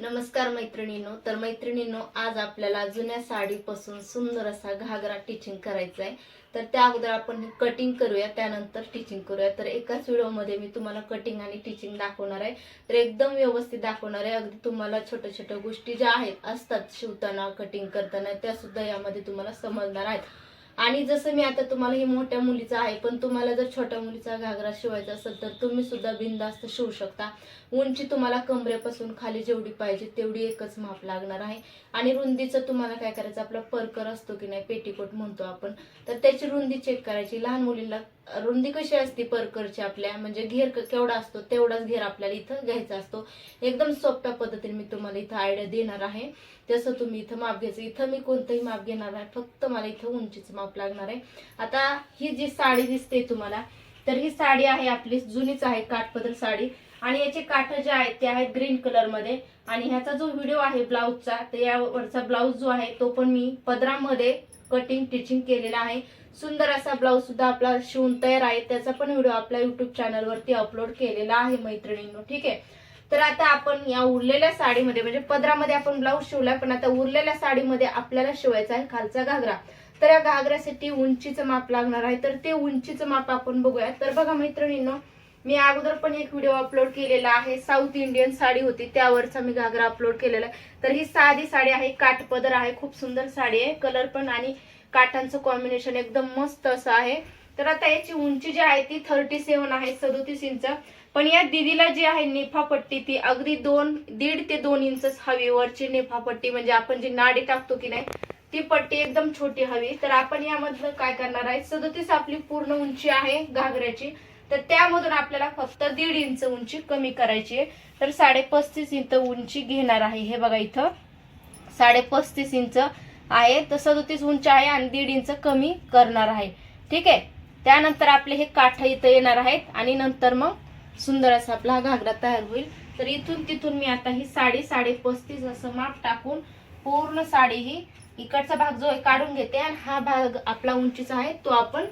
नमस्कार मैत्रिणींनो. तर मैत्रिणींनो आज आपल्याला जुन्या साडीपासून सुंदर असा घागरा टिचिंग करायचा आहे तर त्या अगोदर आपण कटिंग करूया त्यानंतर टिचिंग करूया. तर एकाच व्हिडिओमध्ये मी तुम्हाला कटिंग आणि टिचिंग दाखवणार आहे. तर एकदम व्यवस्थित दाखवणार आहे. अगदी तुम्हाला छोट्या छोट्या गोष्टी ज्या आहेत असतात शिवताना कटिंग करताना त्या सुद्धा यामध्ये तुम्हाला समजणार आहेत. आणि जसं मी आता तुम्हाला हे मोठ्या मुलीचं आहे पण तुम्हाला जर छोट्या मुलीचा घागरा शिवायचा असेल तर तुम्ही सुद्धा बिंदास्त शिवू शकता. उंची तुम्हाला कमरेपासून खाली जेवढी पाहिजे तेवढी एकच माप लागणार आहे. आणि रुंदीचं तुम्हाला काय करायचं आपला परकर असतो की नाही पेटीकोट म्हणतो आपण तर त्याची रुंदी चेक करायची. लहान मुलीला रुंदी कशी असते परकरची आपल्या? म्हणजे घेर केवढा असतो? तेवढाच घेर आपल्याला इथं घ्यायचा असतो. एकदम सोप्या पद्धतीने मी तुम्हाला इथं आयडिया देणार आहे. तसं तुम्ही इथं माप घ्यायचं इथं मी कोणतंही माप घेणार आहे फक्त मला इथं उंचीचं माप लागणार आहे. आता ही जी साडी दिसते तुम्हाला तर ही साडी आहे आपली जुनीच आहे काठपदर साडी. आणि याचे काठ जे आहेत ते आहेत ग्रीन कलरमध्ये आणि ह्याचा जो व्हिडिओ आहे ब्लाऊजचा तर यावरचा ब्लाऊज जो आहे तो पण मी पदरामध्ये कटिंग टिचिंग केलेला आहे. सुंदर असा ब्लाऊज सुद्धा आपला शिवून तयार आहे. त्याचा पण व्हिडिओ आपल्या युट्यूब चॅनलवरती अपलोड केलेला आहे मैत्रिणींनो ठीक आहे? तर आता आपण या उरलेल्या साडीमध्ये म्हणजे पदरामध्ये आपण ब्लाऊज शिवलाय पण आता उरलेल्या साडीमध्ये आपल्याला शिवायचा आहे खालचा घागरा. तर या घागऱ्यासाठी उंचीचं माप लागणार आहे. तर ते उंचीचं माप आपण बघूया तर बघा मैत्रिणींनो मी अगोदर पण एक व्हिडिओ अपलोड केलेला आहे. साऊथ इंडियन साडी होती त्यावरचा मी घागरा अपलोड केलेला आहे. तर ही साधी साडी आहे काठपदर आहे खूप सुंदर साडी आहे. कलर पण आणि काठांचं कॉम्बिनेशन एकदम मस्त असं आहे. तर आता याची उंची जी आहे ती थर्टी सेवन आहे सदोतीस इंच पण या दिदीला जी आहे नेफापट्टी ती अगदी दोन दीड ते दोन इंच हवी. वरची नेफापट्टी म्हणजे आपण जी नाडी टाकतो की नाही ती पट्टी एकदम छोटी हवी. तर आपण यामधलं काय करणार आहे सदोतीस आपली पूर्ण उंची आहे घागऱ्याची. तर त्यामधून आपल्याला फक्त दीड इंच उंची कमी करायची आहे. तर साडे पस्तीस इंच उंची घेणार आहे. हे बघा इथं. साडे पस्तीस इंच आहे. तर सदोतीस उंच आहे आणि दीड इंच कमी करणार आहे. ठीक आहे? त्यानंतर आपले हे काठ इथं येणार आहेत. आणि नंतर मग सुंदर असा आपला हा घागरा तयार होईल. तर इथून तिथून मी आता ही साडी साडे पस्तीस असं माप टाकून पूर्ण साडी ही इकडचा भाग जो आहे काढून घेते. आणि हा भाग आपला उंचीचा आहे तो आपण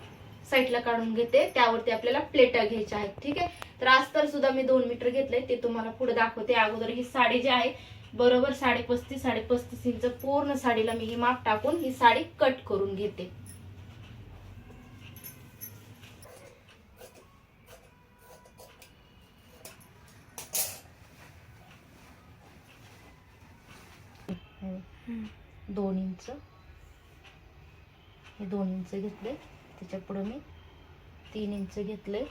साईडला काढून घेते. त्यावरती आपल्याला प्लेटा घ्यायच्या आहेत. ठीक आहे? तर आज तर सुद्धा मी दोन मीटर घेतले ते तुम्हाला पुढे दाखवते. अगोदर ही साडी जी आहे बरोबर साडे पस्तीस साडे पस्तीस इंच पूर्ण साडीला मी ही माप टाकून ही साडी कट करून घेते. दोन इंच. हे दोन इंच घेतले. त्याच्या पुढं मी तीन इंच घेतले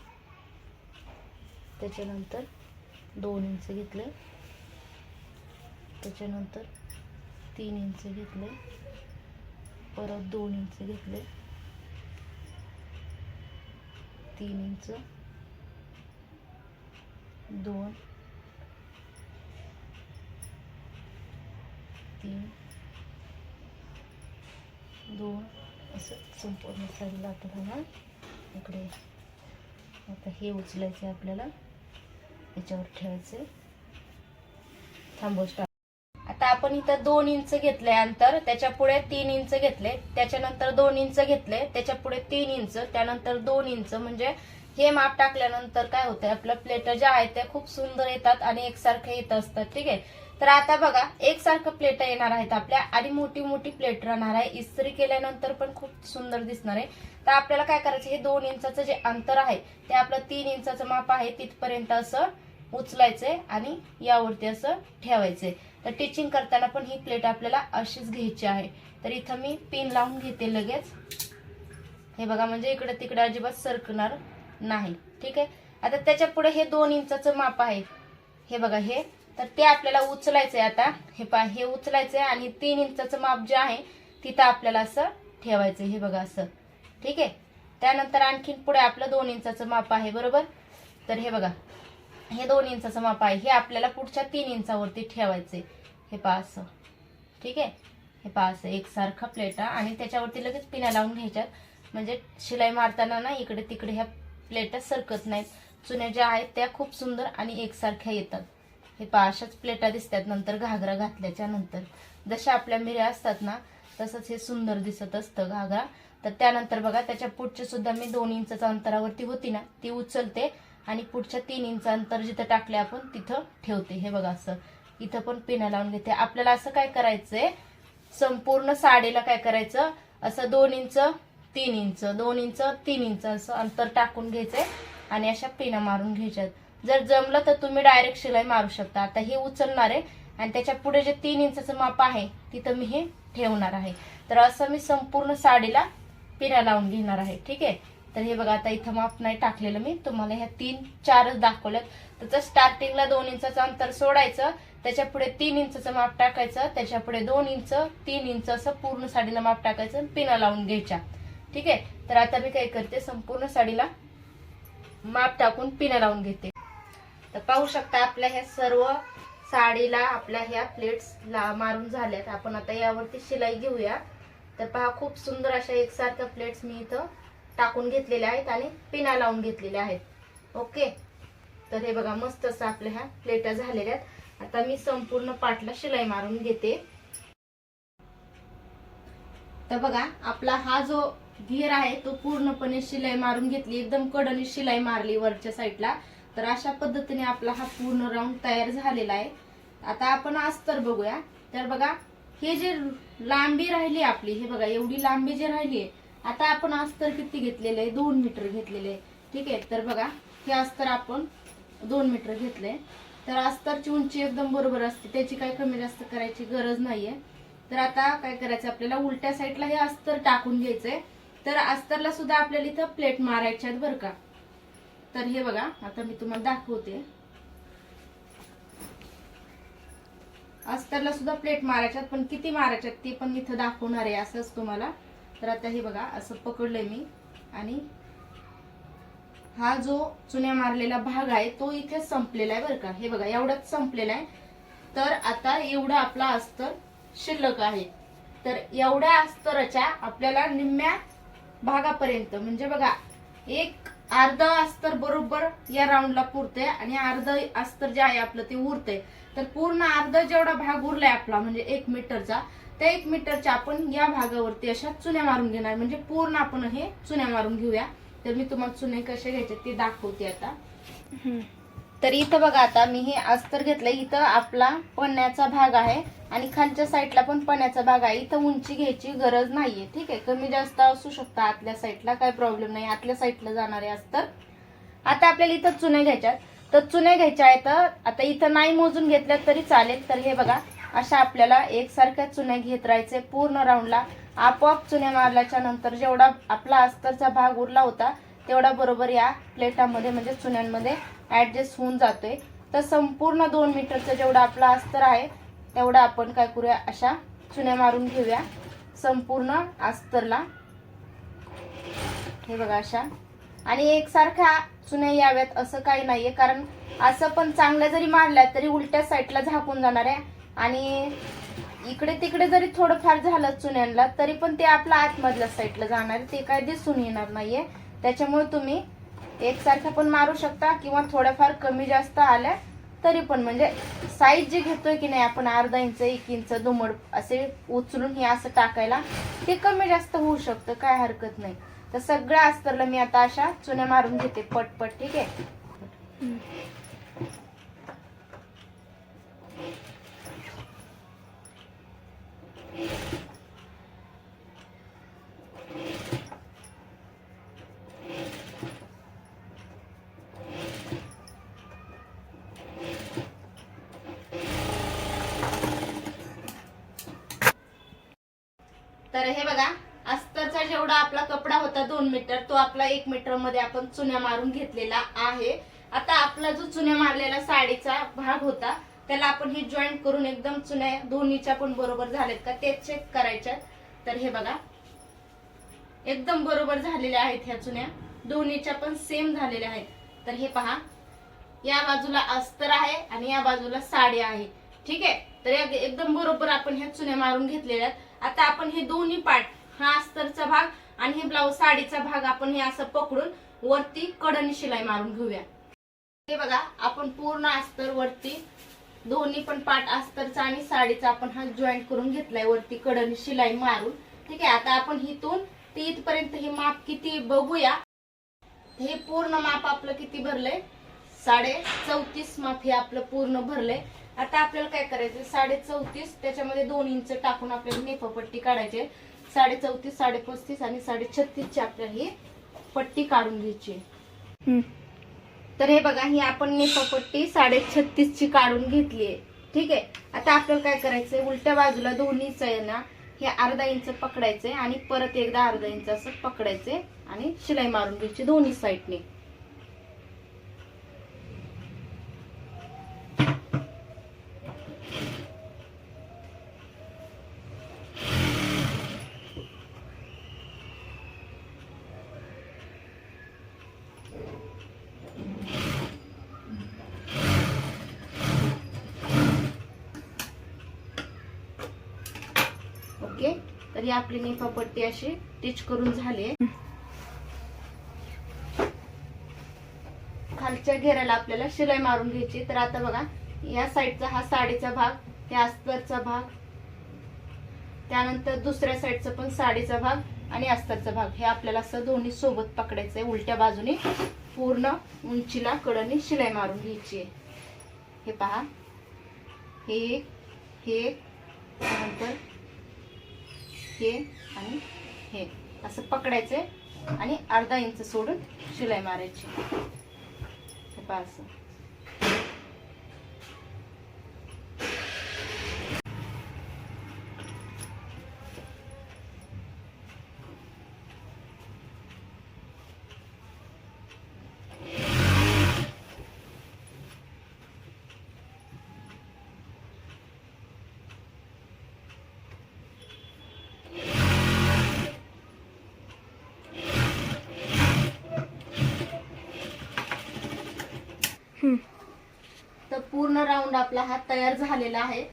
त्याच्यानंतर दोन इंच घेतले त्याच्यानंतर तीन इंच घेतले परत दोन इंच घेतले तीन इंच. दोन. तीन. दोन. असं संपूर्ण साईडला आता इकडे आता हे उचलायचं आहे आपल्याला. याच्यावर ठेवायचे थांबव आता आपण इथं दोन इंच घेतले अंतर. त्याच्या पुढे तीन इंच घेतले. त्याच्यानंतर दोन इंच घेतले. त्याच्या पुढे तीन इंच. त्यानंतर दोन इंच. म्हणजे हे माप टाकल्यानंतर काय होतंय? आपल्या प्लेट ज्या आहेत त्या खूप सुंदर येतात आणि एकसारखे येत असतात. ठीक आहे? तर आता बघा एकसारखं प्लेट येणार आहेत आपल्या. आणि मोठी मोठी प्लेट राहणार आहे. इस्त्री केल्यानंतर पण खूप सुंदर दिसणार आहे. तर आपल्याला काय करायचं हे दोन इंचाचं जे अंतर आहे ते आपलं तीन इंचाचं माप आहे. तिथपर्यंत असं उचलायचंय आणि यावरती असं ठेवायचंय. तर टिचिंग करताना पण ही प्लेट आपल्याला अशीच घ्यायची आहे. तर इथं मी पिन लावून घेते लगेच. हे बघा म्हणजे इकडे तिकडे अजिबात सरकणार नाही. ठीक आहे? आता त्याच्या पुढे हे दोन इंचाचं माप आहे. हे बघा हे तर ते आपल्याला उचलायचंय आता. हे पा हे उचलायचंय आणि तीन इंचाचं माप जे आहे तिथं आपल्याला असं ठेवायचंय. हे बघा असं. ठीक आहे? त्यानंतर आणखीन पुढे आपलं दोन इंचाचं माप आहे बरोबर? तर हे बघा. हे दोन इंचाचं माप आहे. हे आपल्याला पुढच्या तीन इंचावरती ठेवायचंय. हे पहा असं. ठीक आहे? हे पहा असं. एकसारखा प्लेटा आणि त्याच्यावरती लगेच पिण्या लावून घ्यायच्यात. म्हणजे शिलाई मारताना ना इकडे तिकडे ह्या प्लेटा सरकत नाहीत. चुन्या ज्या आहेत त्या खूप सुंदर आणि एकसारख्या येतात. हे पहा अशाच प्लेटा दिसतात. नंतर घागरा घातल्याच्या नंतर. जशा आपल्या मिऱ्या असतात ना तसंच हे सुंदर दिसत असतं घागरा. तर त्यानंतर बघा त्याच्या पुढच्या सुद्धा मी दोन इंचाच्या अंतरावरती होती ना ती उचलते आणि पुढच्या तीन इंच अंतर जिथं टाकले आपण तिथं ठेवते. हे बघा असं. इथं पण पिना लावून घेते. आपल्याला असं काय करायचंय? संपूर्ण साडीला काय करायचं? असं दोन इंच तीन इंच दोन इंच तीन इंच असं अंतर टाकून घ्यायचंय आणि अशा पिना मारून घ्यायच्यात. जर जमलं तर तुम्ही डायरेक्ट शिलाई मारू शकता. आता हे उचलणार आहे आणि त्याच्या पुढे जे तीन इंचाचं माप आहे तिथं मी हे ठेवणार आहे. तर असं मी संपूर्ण साडीला पिरा लावून घेणार आहे. ठीक आहे? तर हे बघा आता इथं माप नाही टाकलेलं मी. तुम्हाला ह्या तीन चारच दाखवल्यात. त्याचं स्टार्टिंगला दोन इंचाचं अंतर सोडायचं. त्याच्या पुढे तीन इंचचं माप टाकायचं. त्याच्या पुढे दोन इंच तीन इंच असं पूर्ण साडीला माप टाकायचं आणि पिना लावून घ्यायच्या. ठीक आहे? तर आता मी काय करते संपूर्ण साडीला माप टाकून पिना लावून घेते. तर पाहू शकता आपल्या ह्या सर्व साडीला आपल्या ह्या प्लेट्स ला मारून झाल्यात. आपण आता यावरती शिलाई घेऊया. तर पहा खूप सुंदर अशा एकसारख्या प्लेट्स मी इथं टाकून घेतलेल्या आहेत आणि पिना लावून घेतलेल्या आहेत. ओके? तर हे बघा मस्त असं आपल्या ह्या प्लेटा झालेल्या आहेत. आता मी संपूर्ण पाटला शिलाई मारून घेते. तर बघा आपला हा जो घेर आहे तो पूर्णपणे शिलाई मारून घेतली. एकदम कडनी शिलाई मारली वरच्या साईडला तर अशा पद्धतीने आपला हा पूर्ण राऊंड तयार झालेला आहे. आता आपण अस्तर बघूया. तर बघा हे जे लांबी राहिली आपली हे बघा एवढी लांबी जी राहिली आहे आता आपण अस्तर किती घेतलेलं आहे? दोन मीटर घेतलेले आहे. ठीक आहे? तर बघा हे अस्तर आपण दोन मीटर घेतले तर अस्तरची उंची एकदम बरोबर असते. त्याची काही कमी जास्त करायची गरज नाहीये. तर आता काय करायचं? आपल्याला उलट्या साईडला हे अस्तर टाकून घ्यायचंय. तर अस्तरला सुद्धा आपल्याला इथं प्लेट मारायच्या आहेत बरं का. तर हे बघा आता मी तुम्हाला दाखवते. अस्तरला सुद्धा प्लेट मारायच्यात पण किती मारायच्यात ते पण इथं दाखवणार आहे असंच तुम्हाला. तर आता हे बघा असं पकडलंय मी. आणि हा जो चुन्या मारलेला भाग आहे तो इथे संपलेला आहे बरं का. हे बघा एवढाच संपलेला आहे. तर आता एवढा आपला अस्तर शिल्लक आहे. तर एवढ्या अस्तराच्या आपल्याला निम्म्या भागापर्यंत म्हणजे बघा एक अर्ध अस्तर बरोबर या राऊंडला पुरते आणि अर्ध अस्तर जे आहे आपलं ते उरते. तर पूर्ण अर्ध जेवढा भाग उरलाय आपला म्हणजे एक मीटरचा त्या एक मीटरच्या आपण या भागावरती अशा चुन्या मारून घेणार. म्हणजे पूर्ण आपण हे चुन्या मारून घेऊया. तर मी तुम्हाला चुने कसे घ्यायचे ते दाखवते आता. तर इथं बघा आता मी हे अस्तर घेतलंय इथं आपला पण्याचा भाग आहे आणि खालच्या साईडला पण पण्याचा भाग आहे. इथं उंची घ्यायची गरज नाहीये ठीक आहे? कमी जास्त असू शकता आतल्या साईडला काही प्रॉब्लेम नाही. आतल्या साईडला जाणारे अस्तर आता आपल्याला इथं चुने घ्यायच्यात तर चुने घ्यायच्या आहेत आता इथं नाही मोजून घेतल्या तरी चालेल. तर हे बघा अशा आपल्याला एकसारख्या चुन्या घेत राहायचे पूर्ण राऊंडला. आपोआप चुन्या मारल्याच्या नंतर जेवढा आपला अस्तरचा भाग उरला होता तेवढा बरोबर या प्लेटामध्ये म्हणजे चुन्यांमध्ये ॲडजस्ट होऊन जातोय. तर संपूर्ण दोन मीटरचं जेवढा आपला अस्तर आहे तेवढा आपण काय करूया अशा चुन्या मारून घेऊया. संपूर्ण अस्तरला. हे बघा अशा. आणि एकसारख्या चुन्या याव्यात असं काही नाहीये कारण असं पण चांगल्या जरी मारल्या तरी उलट्या साईडला झाकून जाणार आहे. आणि इकडे तिकडे जरी थोडंफार झालं चुन्यांना तरी पण ते आपल्या आतमधल्या साईडला जाणार आहे. ते काय दिसून येणार नाहीये. त्याच्यामुळे तुम्ही एकसारख्या पण मारू शकता किंवा थोड्याफार कमी जास्त आल्या तरी पण. म्हणजे साईज जे घेतोय की नाही आपण अर्धा इंच एक इंच दुमड असे उचलून हे असं टाकायला ते कमी जास्त होऊ शकतं काय हरकत नाही. तर सगळ्या अस्तरला मी आता अशा चुन्या मारून घेते पटपट ठीक आहे? तर हे बघा अस्तरचा जेवढा आपला कपडा होता दोन मीटर तो आपला एक मीटरमध्ये आपण चुन्या मारून घेतलेला आहे. आता आपला जो चुन्या मारलेला साडीचा भाग होता त्याला आपण हे जॉईंट करून एकदम चुन्या दोन्हीच्या पण बरोबर झालेत का ते चेक करायच्या तर हे बघा एकदम बरोबर झालेल्या आहेत ह्या चुन्या दोन्हीच्या पण सेम झालेल्या आहेत. तर हे पहा या बाजूला अस्तर आहे आणि या बाजूला साडी आहे. ठीक आहे? तर एकदम बरोबर आपण ह्या चुन्या मारून घेतलेल्या आहेत. आता आपण हे दोन्ही पार्ट हा अस्तरचा भाग आणि हे ब्लाऊज साडीचा भाग आपण हे असं पकडून वरती कडनी शिलाई मारून घेऊया. हे बघा आपण पूर्ण अस्तर वरती दोन्ही पण पार्ट अस्तरचा आणि साडीचा आपण हा जॉईंट करून घेतलाय वरती कडनी शिलाई मारून. ठीक आहे आता आपण हिथून ते इथपर्यंत हे माप किती बघूया. हे पूर्ण माप आपलं किती भरलंय? साडे चौतीस माप हे आपलं पूर्ण भरलंय. आता आपल्याला काय करायचं साडे चौतीस त्याच्यामध्ये दोन इंच टाकून आपल्याला नेफपट्टी काढायची आहे. साडे चौतीस साडे पस्तीस आणि साडे छत्तीसची आपल्याला ही पट्टी काढून घ्यायची. तर हे बघा ही आपण नेफपट्टी साडे छत्तीस ची काढून घेतली आहे. ठीक आहे? आता आपल्याला काय करायचंय? उलट्या बाजूला दोन्हीच आहे ना हे अर्धा इंच पकडायचंय आणि परत एकदा अर्धा इंच असं पकडायचंय आणि शिलाई मारून घ्यायची दोन्ही साईडने. ओके? तर ही आपली नेफापट्टी अशी टिच करून झाली खालच्या घेराला आपल्याला शिलाई मारून घ्यायची. तर आता बघा या साईडचा हा साडीचा भाग हे अस्तरचा भाग त्यानंतर दुसऱ्या साईडचा पण साडीचा भाग आणि अस्तरचा भाग. हे आपल्याला असं दोन्ही सोबत पकडायचंय. उलट्या बाजूने पूर्ण उंचीला कडनी शिलाई मारून घ्यायची आहे. हे पहा. हे एक हे त्यानंतर हे आणि हे. असं पकडायचं आणि अर्धा इंच सोडून शिलाई मारायची. हे असं. पूर्ण राऊंड आपला हा तयार झालेला आहे.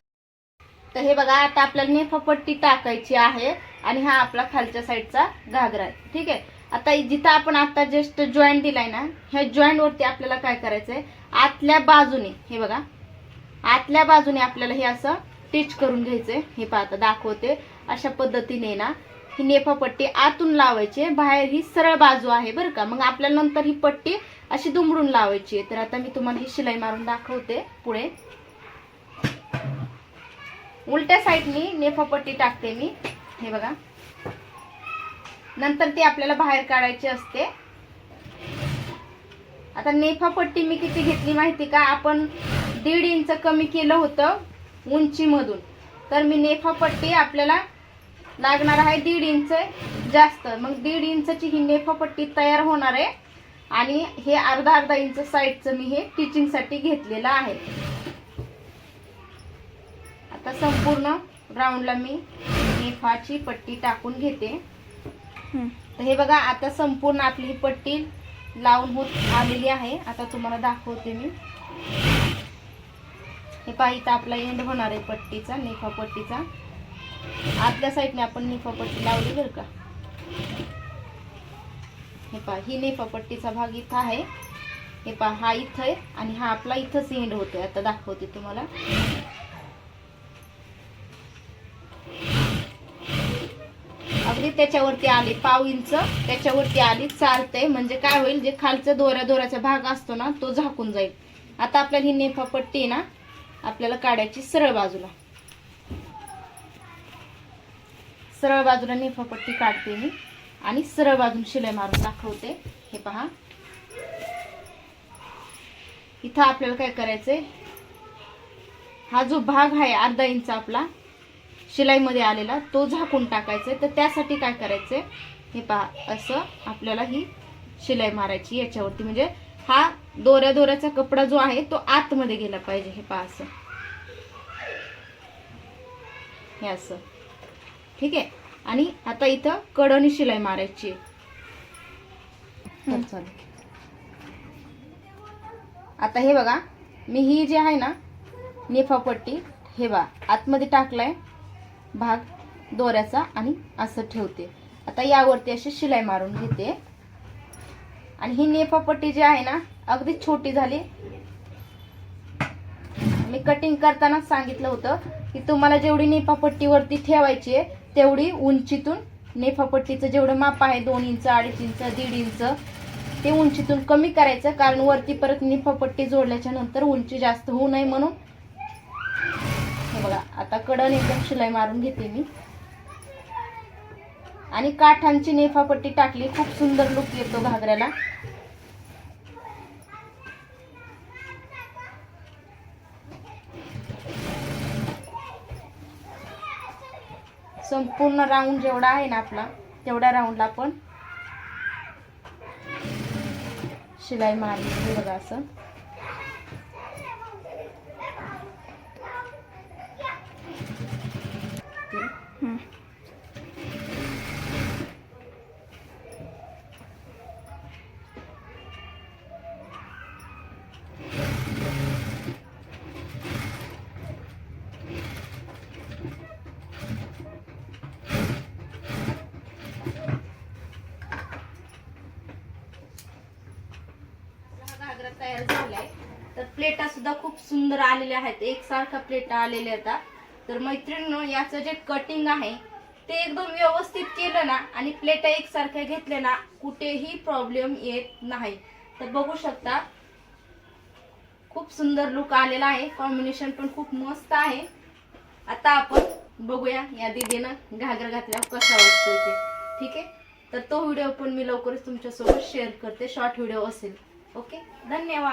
तर हे बघा आता आपल्याला नेफापट्टी टाकायची आहे आणि हा आपला खालच्या साईडचा घागरा आहे. ठीक आहे? आता जिथं आपण आता जस्ट जॉईंट दिलाय ना ह्या जॉईंट वरती आपल्याला काय करायचंय? आतल्या बाजूने हे बघा. आतल्या बाजूने आपल्याला हे असं टिच करून घ्यायचंय. हे पाहता दाखवते. अशा पद्धतीने ना ही नेफापट्टी आतून लावायची बाहेर ही सरळ बाजू आहे बरं का. मग आपल्याला नंतर ही पट्टी अशी दुमडून लावायची आहे. तर आता मी तुम्हाला ही शिलाई मारून दाखवते पुढे. उलट्या साईडनी नेफापट्टी टाकते मी. हे बघा. नंतर ती आपल्याला बाहेर काढायची असते. आता नेफापट्टी मी किती घेतली माहिती का? आपण दीड इंच कमी केलं होतं उंचीमधून. तर मी नेफापट्टी आपल्याला लागणार आहे दीड इंच जास्त. मग दीड इंचची ही नेफापट्टी तयार होणार आहे. आणि हे अर्धा अर्धा इंच साईडचं मी हे टीचिंगसाठी घेतलेलं आहे. आता संपूर्ण राऊंडला मी नेफाची पट्टी टाकून घेते. तर हे बघा आता संपूर्ण आपली ही पट्टी लावून होत आलेली आहे. आता तुम्हाला दाखवते मी. हे पहा इथं आपला एंड होणार आहे पट्टीचा नेफा पट्टीचा आतल्या साईडने आपण निफापट्टी लावली बरं का. हे पहा ही निफापट्टीचा भाग इथं आहे. हे पहा हा इथं आहे आणि हा आपला इथंच एंड होतोय. आता दाखवते तुम्हाला. अगदी त्याच्यावरती आली पाव इंच त्याच्यावरती आली चालतंय. म्हणजे काय होईल जे खालचं दोऱ्या दोऱ्याचा भाग असतो ना तो झाकून जाईल. आता आपल्याला ही नेफा पट्टी आहे ना आपल्याला काढायची सरळ बाजूला. सरळ बाजूला निफापट्टी काढते मी आणि सरळ बाजून शिलाई मारून दाखवते. हे पहा. इथं आपल्याला काय करायचंय? हा जो भाग आहे अर्धा इंच आपला शिलाईमध्ये आलेला तो झाकून टाकायचा आहे तर त्यासाठी काय करायचंय? हे पहा असं आपल्याला ही शिलाई मारायची याच्यावरती. म्हणजे हा दोऱ्या दोऱ्याचा कपडा जो आहे तो आतमध्ये गेला पाहिजे. हे पहा असं. हे असं. ठीक आहे? आणि आता इथं कडनी शिलाई मारायची. चालेल. आता हे बघा मी ही जी आहे ना नेफापट्टी हे बा आतमध्ये टाकलाय भाग दोऱ्याचा आणि असं ठेवते. आता यावरती अशी शिलाई मारून घेते. आणि ही नेफापट्टी जी आहे ना अगदी छोटी झाली. मी कटिंग करताना सांगितलं होतं की तुम्हाला जेवढी नेफापट्टीवरती ठेवायची आहे तेवढी उंचीतून नेफापट्टीचं जेवढं माप आहे दोन इंच अडीच इंच दीड इंच ते उंचीतून कमी करायचं. कारण वरती परत निफापट्टी जोडल्याच्या नंतर उंची जास्त होऊ नये म्हणून. आता कडन एकदम शिलाई मारून घेते मी. आणि काठांची नेफापट्टी टाकली. खूप सुंदर लुक येतो घागऱ्याला. संपूर्ण राऊंड जेवढा आहे ना आपला तेवढ्या राऊंडला आपण शिलाई मारली. बघा असं. हा तयार झालाय. तर प्लेटा सुद्धा खूप सुंदर आलेल्या आहेत. एकसारख्या प्लेटा आलेल्या आहेत. तर मैत्रिणीनं याचं जे कटिंग आहे ते एकदम व्यवस्थित केलं ना आणि प्लेटा एकसारख्या घेतल्या ना कुठेही प्रॉब्लेम येत नाही. तर बघू शकता खूप सुंदर लुक आलेला आहे. कॉम्बिनेशन पण खूप मस्त आहे. आता आपण बघूया या दिदीनं घागर घातल्यावर कसा वाटतोय ते. ठीक आहे? तर तो व्हिडिओ पण मी लवकरच तुमच्यासोबत शेअर करते. शॉर्ट व्हिडिओ असेल. ओके? धन्यवाद.